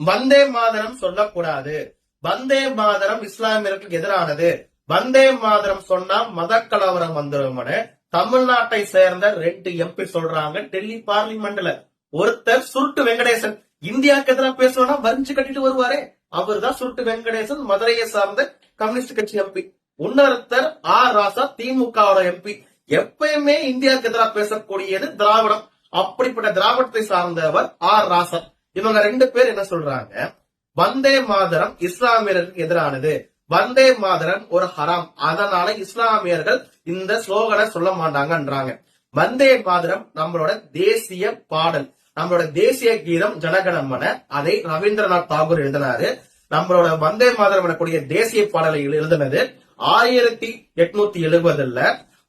வந்தே மாதரம் சொல்லக்கூடாது. வந்தே மாதரம் இஸ்லாமியர்களுக்கு எதிரானது. வந்தே மாதரம் சொன்னா மத கலவரம் வந்துரும்னு தமிழ்நாட்டை சேர்ந்த ரெண்டு எம்பி சொல்றாங்க. டெல்லி பார்லிமெண்ட்ல ஒருத்தர் சுருட்டு வெங்கடேசன். இந்தியாவுக்கு எதிராக பேசணும்னா வரிஞ்சு கட்டிட்டு வருவாரே. அவர்தான் சுருட்டு வெங்கடேசன் மதுரையை சார்ந்த கம்யூனிஸ்ட் கட்சி எம்பி இன்னொருத்தர் ஆர் ராசா திமுகவோட எம்பி எப்பயுமே இந்தியாவுக்கு எதிராக பேசக்கூடியது திராவிடம். அப்படிப்பட்ட திராவிடத்தை சார்ந்தவர் ஆர் ராசா. இவங்க ரெண்டு பேர் என்ன சொல்றாங்க? வந்தே மாதரம் இஸ்லாமியர்களுக்கு எதிரானது. வந்தே மாதரம் ஒரு ஹராம். அதனால இஸ்லாமியர்கள் இந்த ஸ்லோகனை சொல்ல மாட்டாங்கன்றாங்க. வந்தே மாதரம் நம்மளோட தேசிய பாடல். நம்மளோட தேசிய கீதம் ஜனகணமன அதை ரவீந்திரநாத் தாகூர் எழுதினாரு. நம்மளோட வந்தே மாதரம் எனக்கூடிய தேசிய பாடலை எழுதினது ஆயிரத்தி எட்நூத்தி எழுபதுல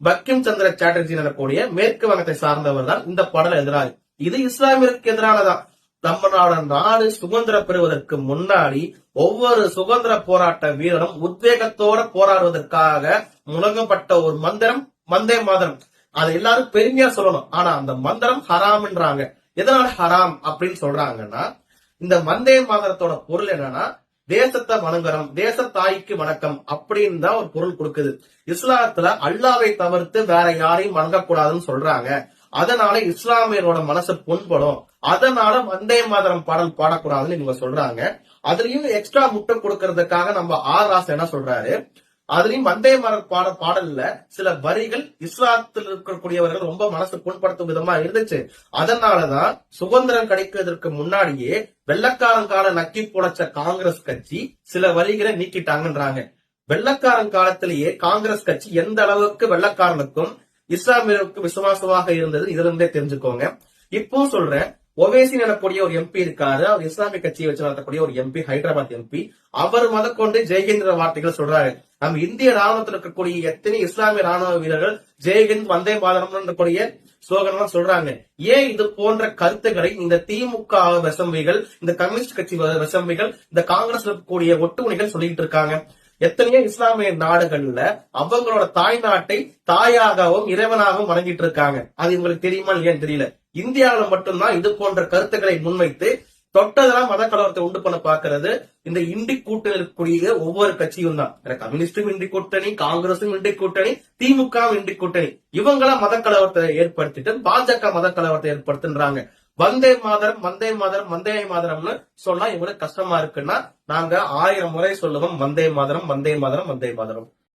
பக்கிம் சந்திர சாட்டர்ஜி எனக்கூடிய மேற்கு வங்கத்தை சார்ந்தவர் தான் இந்த பாடல் எழுதினாரு. இது இஸ்லாமியருக்கு எதிரானதான் நம்மளோட நாடு சுதந்திரம் பெறுவதற்கு முன்னாடி ஒவ்வொரு சுதந்திர போராட்ட வீரரும் உத்வேகத்தோட போராடுவதற்காக முழங்கப்பட்ட ஒரு மந்திரம் வந்தே மாதரம். அதை எல்லாரும் பெருமையா சொல்லணும். ஆனா அந்த மந்திரம் ஹராம்ன்றாங்க. எதனால ஹராம் அப்படின்னு சொல்றாங்கன்னா இந்த வந்தே மாதரத்தோட பொருள் என்னன்னா தேசத்தை வணங்குறோம் தேச தாய்க்கு வணக்கம் அப்படின்னு தான் ஒரு பொருள் கொடுக்குது. இஸ்லாத்துல அல்லாவை தவிர்த்து வேற யாரையும் வணங்கக்கூடாதுன்னு சொல்றாங்க. அதனால இஸ்லாமியரோட மனசு புண்படும். அதனால வந்தே மாதரம் பாடல் பாடக்கூடாதுன்னு இவங்க சொல்றாங்க. அதுலயும் எக்ஸ்ட்ரா முட்டை கொடுக்கறதுக்காக நம்ம ஆர் ராஸ் என்ன சொல்றாரு? அதுலயும் வந்தே மாதர் பாட பாடல்ல சில வரிகள் இஸ்லாத்தில் இருக்கக்கூடியவர்கள் ரொம்ப மனசு புண்படுத்தும் விதமா இருந்துச்சு. அதனாலதான் சுதந்திரம் கிடைக்கிறதுக்கு முன்னாடியே வெள்ளக்காரன் கால நக்கி புழைச்ச காங்கிரஸ் கட்சி சில வரிகளை நீக்கிட்டாங்கன்றாங்க. வெள்ளக்காரன் காலத்திலேயே காங்கிரஸ் கட்சி எந்த அளவுக்கு வெள்ளக்காரனுக்கும் இஸ்லாமியருக்கும் விசுவாசமாக இருந்தது இதுல இருந்தே தெரிஞ்சுக்கோங்க. இப்போ சொல்றேன் ஒவேசி எனக்கூடிய ஒரு எம்பி இருக்காரு. அவர் இஸ்லாமிய கட்சியை வச்சு நடத்தக்கூடிய ஒரு எம்பி ஹைதராபாத் எம்பி அவர் முதற்கொண்டு ஜெய்ஹிந்த் வார்த்தைகள் சொல்றாரு. நம்ம இந்திய ராணுவத்தில் இருக்கக்கூடிய எத்தனை இஸ்லாமிய ராணுவ வீரர்கள் ஜெய்ஹிந்த் வந்தே மாதரம் இருக்கக்கூடிய ஸ்லோகன்லாம் சொல்றாங்க. ஏன் இது போன்ற கருத்துக்களை இந்த திமுக விசம்பிகள் இந்த கம்யூனிஸ்ட் கட்சி வெசம்பிகள் இந்த காங்கிரஸ் இருக்கக்கூடிய ஒட்டுமணிகள் சொல்லிட்டு இருக்காங்க? எத்தனையோ இஸ்லாமிய நாடுகள்ல அவங்களோட தாய் நாட்டை தாயாகவும் இறைவனாகவும் வணங்கிட்டு இருக்காங்க. அது உங்களுக்கு தெரியுமா இல்லையான்னு தெரியல. இந்தியாவில மட்டும்தான் இது போன்ற கருத்துக்களை முன்வைத்து தொட்டதெல்லாம் மத கலவரத்தை உண்டு பண்ண பாக்குறது இந்த இண்டி கூட்டணி இருக்கக்கூடிய ஒவ்வொரு கட்சியும் தான். கம்யூனிஸ்டும் இண்டி கூட்டணி காங்கிரசும் இண்டி கூட்டணி திமுகவும் இண்டி கூட்டணி. இவங்களாம் மத கலவரத்தை ஏற்படுத்திட்டு பாஜக மத கலவரத்தை ஏற்படுத்துன்றாங்க. வந்தே மாதரம் வந்தே மாதரம் வந்தே மாதரம்னு சொன்னா இவங்களுக்கு கஷ்டமா இருக்குன்னா நாங்க ஆயிரம் முறை சொல்லுவோம் வந்தே மாதரம் வந்தே மாதரம் வந்தே மாதரம்.